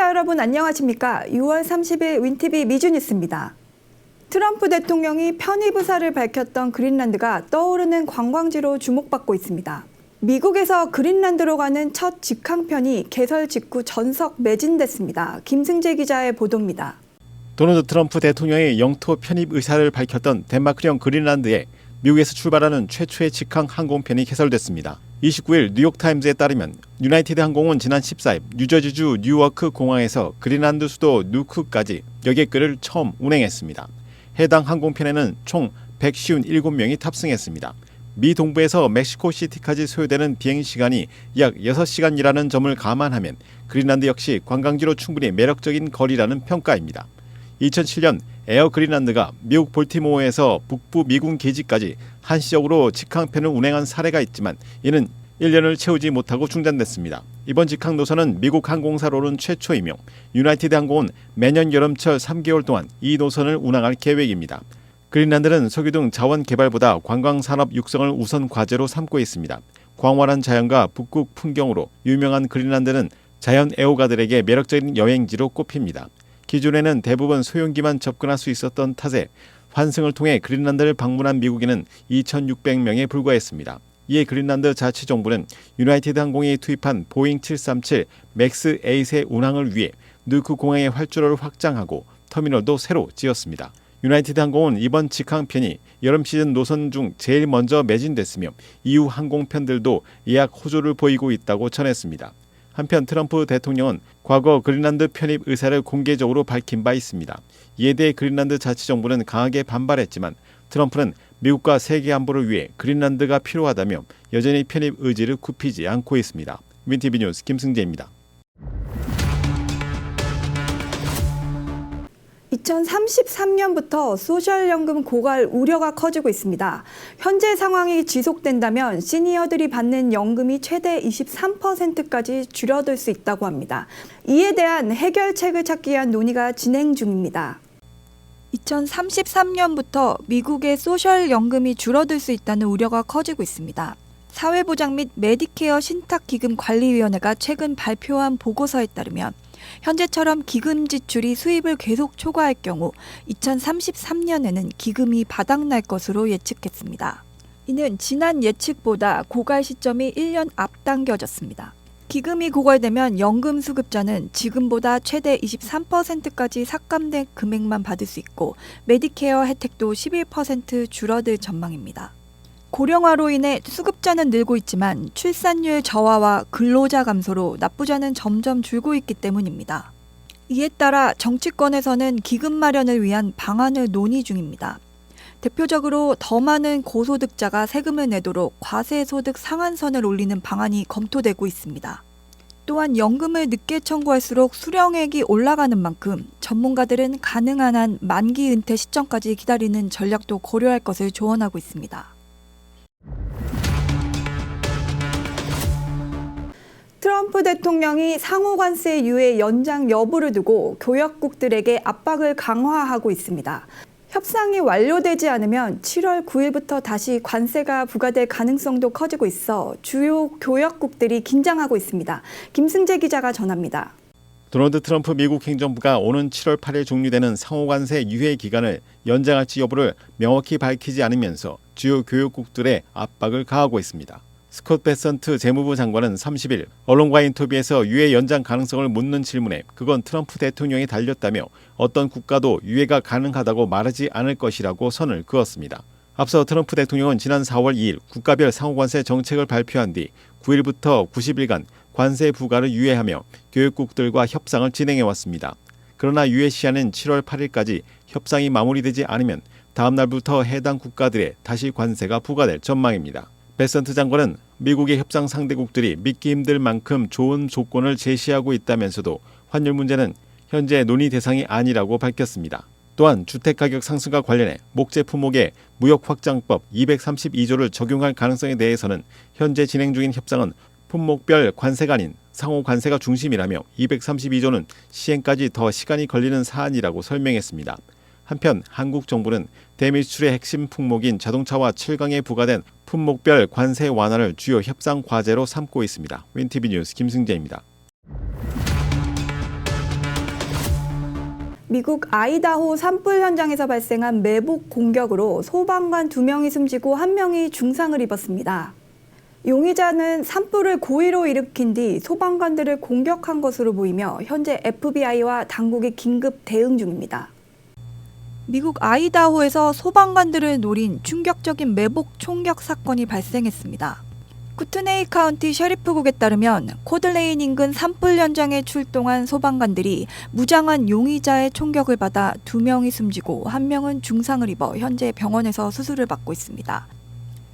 시청자 여러분 안녕하십니까? 6월 30일 윈티비 미주뉴스입니다. 트럼프 대통령이 편입 의사를 밝혔던 그린란드가 떠오르는 관광지로 주목받고 있습니다. 미국에서 그린란드로 가는 첫 직항편이 개설 직후 전석 매진됐습니다. 김승재 기자의 보도입니다. 도널드 트럼프 대통령의 영토 편입 의사를 밝혔던 덴마크령 그린란드에 미국에서 출발하는 최초의 직항 항공편이 개설됐습니다. 29일 뉴욕타임즈에 따르면 유나이티드 항공은 지난 14일 뉴저지주 뉴워크 공항에서 그린란드 수도 누크까지 여객기를 처음 운행했습니다. 해당 항공편에는 총 157명이 탑승했습니다. 미 동부에서 멕시코 시티까지 소요되는 비행 시간이 약 6시간이라는 점을 감안하면 그린란드 역시 관광지로 충분히 매력적인 거리라는 평가입니다. 2007년 에어 그린란드가 미국 볼티모어에서 북부 미군 기지까지 한시적으로 직항편을 운행한 사례가 있지만 이는 1년을 채우지 못하고 중단됐습니다. 이번 직항 노선은 미국 항공사로는 최초이며 유나이티드 항공은 매년 여름철 3개월 동안 이 노선을 운항할 계획입니다. 그린란드는 석유 등 자원 개발보다 관광 산업 육성을 우선 과제로 삼고 있습니다. 광활한 자연과 북극 풍경으로 유명한 그린란드는 자연 애호가들에게 매력적인 여행지로 꼽힙니다. 기존에는 대부분 소형기만 접근할 수 있었던 탓에 환승을 통해 그린란드를 방문한 미국인은 2,600명에 불과했습니다. 이에 그린란드 자치 정부는 유나이티드 항공이 투입한 보잉 737 맥스 8의 운항을 위해 누크 공항의 활주로를 확장하고 터미널도 새로 지었습니다. 유나이티드 항공은 이번 직항편이 여름 시즌 노선 중 제일 먼저 매진됐으며 이후 항공편들도 예약 호조를 보이고 있다고 전했습니다. 한편 트럼프 대통령은 과거 그린란드 편입 의사를 공개적으로 밝힌 바 있습니다. 이에 대해 그린란드 자치정부는 강하게 반발했지만 트럼프는 미국과 세계 안보를 위해 그린란드가 필요하다며 여전히 편입 의지를 굽히지 않고 있습니다. 윈티비 뉴스 김승재입니다. 2033년부터 소셜연금 고갈 우려가 커지고 있습니다. 현재 상황이 지속된다면 시니어들이 받는 연금이 최대 23%까지 줄어들 수 있다고 합니다. 이에 대한 해결책을 찾기 위한 논의가 진행 중입니다. 2033년부터 미국의 소셜연금이 줄어들 수 있다는 우려가 커지고 있습니다. 사회보장 및 메디케어 신탁기금 관리위원회가 최근 발표한 보고서에 따르면 현재처럼 기금 지출이 수입을 계속 초과할 경우 2033년에는 기금이 바닥날 것으로 예측했습니다. 이는 지난 예측보다 고갈 시점이 1년 앞당겨졌습니다. 기금이 고갈되면 연금 수급자는 지금보다 최대 23%까지 삭감된 금액만 받을 수 있고 메디케어 혜택도 11% 줄어들 전망입니다. 고령화로 인해 수급자는 늘고 있지만 출산율 저하와 근로자 감소로 납부자는 점점 줄고 있기 때문입니다. 이에 따라 정치권에서는 기금 마련을 위한 방안을 논의 중입니다. 대표적으로 더 많은 고소득자가 세금을 내도록 과세소득 상한선을 올리는 방안이 검토되고 있습니다. 또한 연금을 늦게 청구할수록 수령액이 올라가는 만큼 전문가들은 가능한 한 만기 은퇴 시점까지 기다리는 전략도 고려할 것을 조언하고 있습니다. 트럼프 대통령이 상호 관세 유예 연장 여부를 두고 교역국들에게 압박을 강화하고 있습니다. 협상이 완료되지 않으면 7월 9일부터 다시 관세가 부과될 가능성도 커지고 있어 주요 교역국들이 긴장하고 있습니다. 김승재 기자가 전합니다. 도널드 트럼프 미국 행정부가 오는 7월 8일 종료되는 상호관세 유예 기간을 연장할지 여부를 명확히 밝히지 않으면서 주요 교역국들의 압박을 가하고 있습니다. 스콧 베선트 재무부 장관은 30일 언론과 인터뷰에서 유예 연장 가능성을 묻는 질문에 그건 트럼프 대통령이 달렸다며 어떤 국가도 유예가 가능하다고 말하지 않을 것이라고 선을 그었습니다. 앞서 트럼프 대통령은 지난 4월 2일 국가별 상호관세 정책을 발표한 뒤 9일부터 90일간 관세 부과를 유예하며 교육국들과 협상을 진행해 왔습니다. 그러나 유예 시한은 7월 8일까지 협상이 마무리되지 않으면 다음 날부터 해당 국가들에 다시 관세가 부과될 전망입니다. 베선트 장관은 미국의 협상 상대국들이 믿기 힘들 만큼 좋은 조건을 제시하고 있다면서도 환율 문제는 현재 논의 대상이 아니라고 밝혔습니다. 또한 주택가격 상승과 관련해 목재 품목의 무역 확장법 232조를 적용할 가능성에 대해서는 현재 진행 중인 협상은 품목별 관세가 아닌 상호 관세가 중심이라며 232조는 시행까지 더 시간이 걸리는 사안이라고 설명했습니다. 한편 한국 정부는 대미 수출의 핵심 품목인 자동차와 철강에 부과된 품목별 관세 완화를 주요 협상 과제로 삼고 있습니다. 윈티비 뉴스 김승재입니다. 미국 아이다호 산불 현장에서 발생한 매복 공격으로 소방관 두명이 숨지고 한명이 중상을 입었습니다. 용의자는 산불을 고의로 일으킨 뒤 소방관들을 공격한 것으로 보이며 현재 FBI와 당국이 긴급 대응 중입니다. 미국 아이다호에서 소방관들을 노린 충격적인 매복 총격 사건이 발생했습니다. 쿠트네이 카운티 셰리프국에 따르면 코들레인 인근 산불 현장에 출동한 소방관들이 무장한 용의자의 총격을 받아 두 명이 숨지고 한 명은 중상을 입어 현재 병원에서 수술을 받고 있습니다.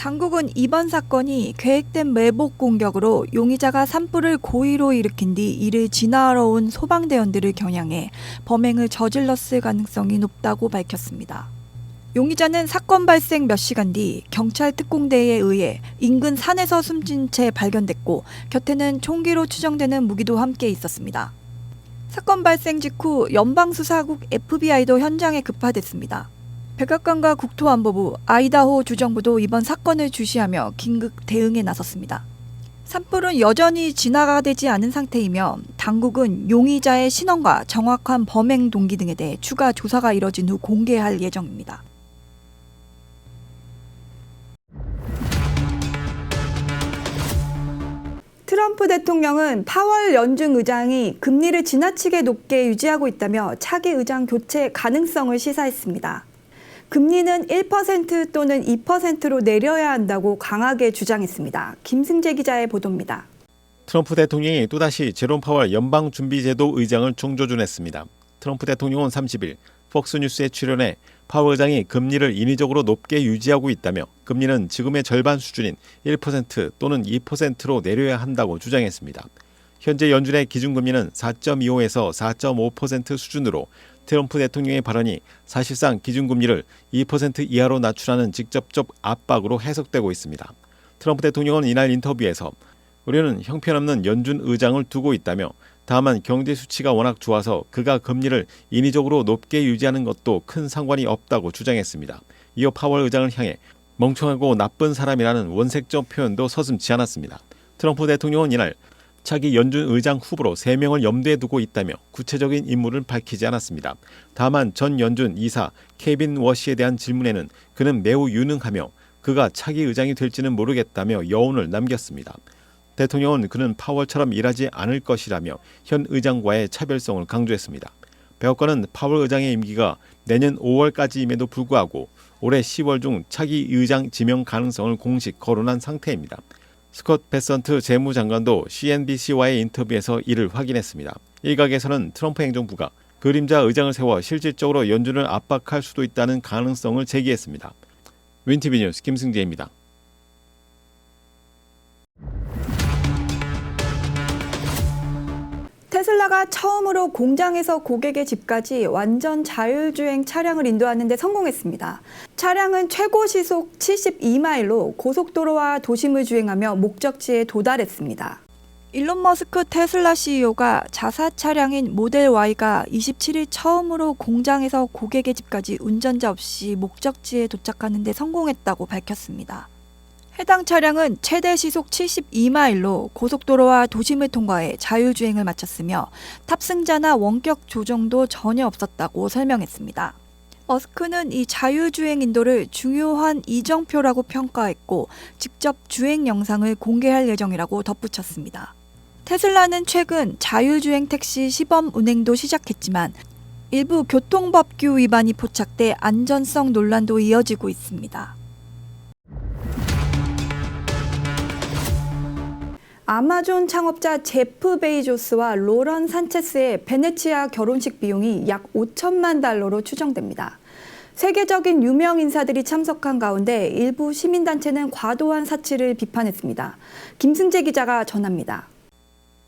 당국은 이번 사건이 계획된 매복 공격으로 용의자가 산불을 고의로 일으킨 뒤 이를 진화하러 온 소방대원들을 겨냥해 범행을 저질렀을 가능성이 높다고 밝혔습니다. 용의자는 사건 발생 몇 시간 뒤 경찰 특공대에 의해 인근 산에서 숨진 채 발견됐고 곁에는 총기로 추정되는 무기도 함께 있었습니다. 사건 발생 직후 연방수사국 FBI도 현장에 급파됐습니다. 백악관과 국토안보부, 아이다호 주정부도 이번 사건을 주시하며 긴급 대응에 나섰습니다. 산불은 여전히 진화가 되지 않은 상태이며 당국은 용의자의 신원과 정확한 범행 동기 등에 대해 추가 조사가 이뤄진 후 공개할 예정입니다. 트럼프 대통령은 파월 연준 의장이 금리를 지나치게 높게 유지하고 있다며 차기 의장 교체 가능성을 시사했습니다. 금리는 1% 또는 2%로 내려야 한다고 강하게 주장했습니다. 김승재 기자의 보도입니다. 트럼프 대통령이 또다시 제롬 파월 연방준비제도 의장을 중조준했습니다. 트럼프 대통령은 30일 폭스뉴스에 출연해 파월 의장이 금리를 인위적으로 높게 유지하고 있다며 금리는 지금의 절반 수준인 1% 또는 2%로 내려야 한다고 주장했습니다. 현재 연준의 기준금리는 4.25에서 4.5% 수준으로 트럼프 대통령의 발언이 사실상 기준금리를 2% 이하로 낮추라는 직접적 압박으로 해석되고 있습니다. 트럼프 대통령은 이날 인터뷰에서 우리는 형편없는 연준 의장을 두고 있다며 다만 경제 수치가 워낙 좋아서 그가 금리를 인위적으로 높게 유지하는 것도 큰 상관이 없다고 주장했습니다. 이어 파월 의장을 향해 멍청하고 나쁜 사람이라는 원색적 표현도 서슴지 않았습니다. 트럼프 대통령은 이날 차기 연준 의장 후보로 3명을 염두에 두고 있다며 구체적인 인물을 밝히지 않았습니다. 다만 전 연준 이사 케빈 워시에 대한 질문에는 그는 매우 유능하며 그가 차기 의장이 될지는 모르겠다며 여운을 남겼습니다. 대통령은 그는 파월처럼 일하지 않을 것이라며 현 의장과의 차별성을 강조했습니다. 백악관은 파월 의장의 임기가 내년 5월까지임에도 불구하고 올해 10월 중 차기 의장 지명 가능성을 공식 거론한 상태입니다. 스콧 베선트 재무장관도 CNBC와의 인터뷰에서 이를 확인했습니다. 일각에서는 트럼프 행정부가 그림자 의장을 세워 실질적으로 연준을 압박할 수도 있다는 가능성을 제기했습니다. 윈티비 뉴스 김승재입니다. 처음으로 공장에서 고객의 집까지 완전 자율주행 차량을 인도하는 데 성공했습니다. 차량은 최고 시속 72마일로 고속도로와 도심을 주행하며 목적지에 도달했습니다. 일론 머스크 테슬라 CEO가 자사 차량인 모델 Y가 27일 처음으로 공장에서 고객의 집까지 운전자 없이 목적지에 도착하는 데 성공했다고 밝혔습니다. 해당 차량은 최대 시속 72마일로 고속도로와 도심을 통과해 자율주행을 마쳤으며 탑승자나 원격 조정도 전혀 없었다고 설명했습니다. 머스크는 이 자율주행 인도를 중요한 이정표라고 평가했고 직접 주행 영상을 공개할 예정이라고 덧붙였습니다. 테슬라는 최근 자율주행 택시 시범 운행도 시작했지만 일부 교통법규 위반이 포착돼 안전성 논란도 이어지고 있습니다. 아마존 창업자 제프 베이조스와 로런 산체스의 베네치아 결혼식 비용이 약 5천만 달러로 추정됩니다. 세계적인 유명 인사들이 참석한 가운데 일부 시민단체는 과도한 사치를 비판했습니다. 김승재 기자가 전합니다.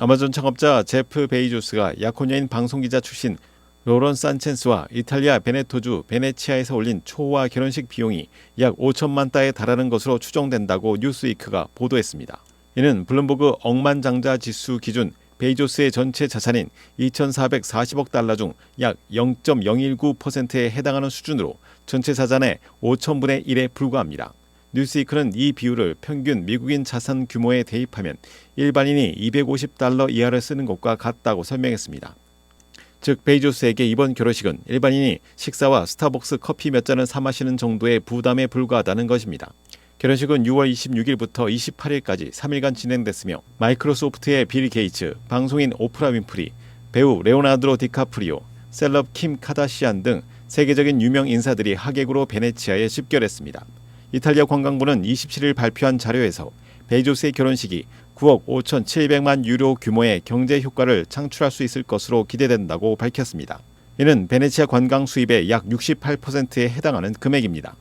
아마존 창업자 제프 베이조스가 약혼녀인 방송기자 출신 로런 산첸스와 이탈리아 베네토주 베네치아에서 올린 초호화 결혼식 비용이 약 5천만 달러에 달하는 것으로 추정된다고 뉴스위크가 보도했습니다. 이는 블룸버그 억만장자 지수 기준 베이조스의 전체 자산인 2,440억 달러 중 약 0.019%에 해당하는 수준으로 전체 자산의 5천분의 1에 불과합니다. 뉴스위크는 이 비율을 평균 미국인 자산 규모에 대입하면 일반인이 250달러 이하를 쓰는 것과 같다고 설명했습니다. 즉 베이조스에게 이번 결혼식은 일반인이 식사와 스타벅스 커피 몇 잔을 사 마시는 정도의 부담에 불과하다는 것입니다. 결혼식은 6월 26일부터 28일까지 3일간 진행됐으며 마이크로소프트의 빌 게이츠, 방송인 오프라 윈프리, 배우 레오나르도 디카프리오, 셀럽 킴 카다시안 등 세계적인 유명 인사들이 하객으로 베네치아에 집결했습니다. 이탈리아 관광부는 27일 발표한 자료에서 베이조스의 결혼식이 9억 5,700만 유로 규모의 경제 효과를 창출할 수 있을 것으로 기대된다고 밝혔습니다. 이는 베네치아 관광 수입의 약 68%에 해당하는 금액입니다.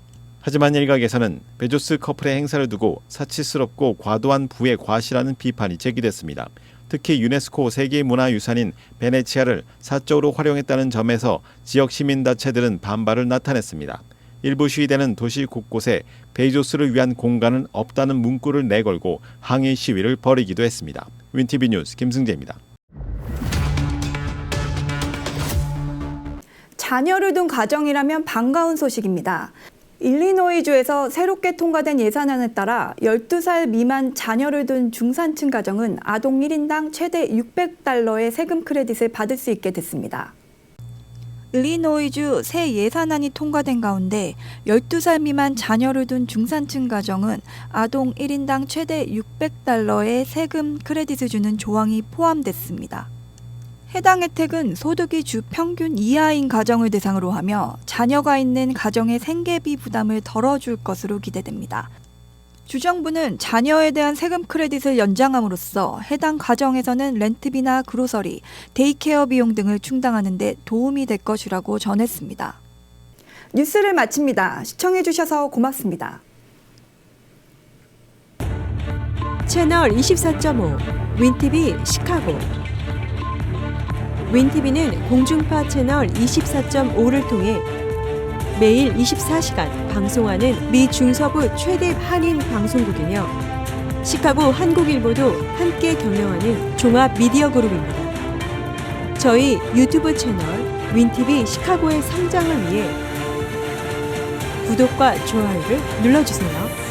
하지만 일각에서는 베조스 커플의 행사를 두고 사치스럽고 과도한 부의 과시라는 비판이 제기됐습니다. 특히 유네스코 세계문화유산인 베네치아를 사적으로 활용했다는 점에서 지역 시민단체들은 반발을 나타냈습니다. 일부 시위대는 도시 곳곳에 베이조스를 위한 공간은 없다는 문구를 내걸고 항의 시위를 벌이기도 했습니다. 윈티비 뉴스 김승재입니다. 자녀를 둔 가정이라면 반가운 소식입니다. 일리노이주에서 새롭게 통과된 예산안에 따라 12살 미만 자녀를 둔 중산층 가정은 아동 1인당 최대 600달러의 세금 크레딧을 받을 수 있게 됐습니다. 일리노이주 새 예산안이 통과된 가운데 12살 미만 자녀를 둔 중산층 가정은 아동 1인당 최대 600달러의 세금 크레딧을 주는 조항이 포함됐습니다. 해당 혜택은 소득이 주 평균 이하인 가정을 대상으로 하며 자녀가 있는 가정의 생계비 부담을 덜어줄 것으로 기대됩니다. 주정부는 자녀에 대한 세금 크레딧을 연장함으로써 해당 가정에서는 렌트비나 그로서리, 데이케어 비용 등을 충당하는 데 도움이 될 것이라고 전했습니다. 뉴스를 마칩니다. 시청해 주셔서 고맙습니다. 채널 24.5 윈티비 시카고 윈티비는 공중파 채널 24.5를 통해 매일 24시간 방송하는 미 중서부 최대 한인 방송국이며 시카고 한국일보도 함께 경영하는 종합 미디어 그룹입니다. 저희 유튜브 채널 윈티비 시카고의 성장을 위해 구독과 좋아요를 눌러주세요.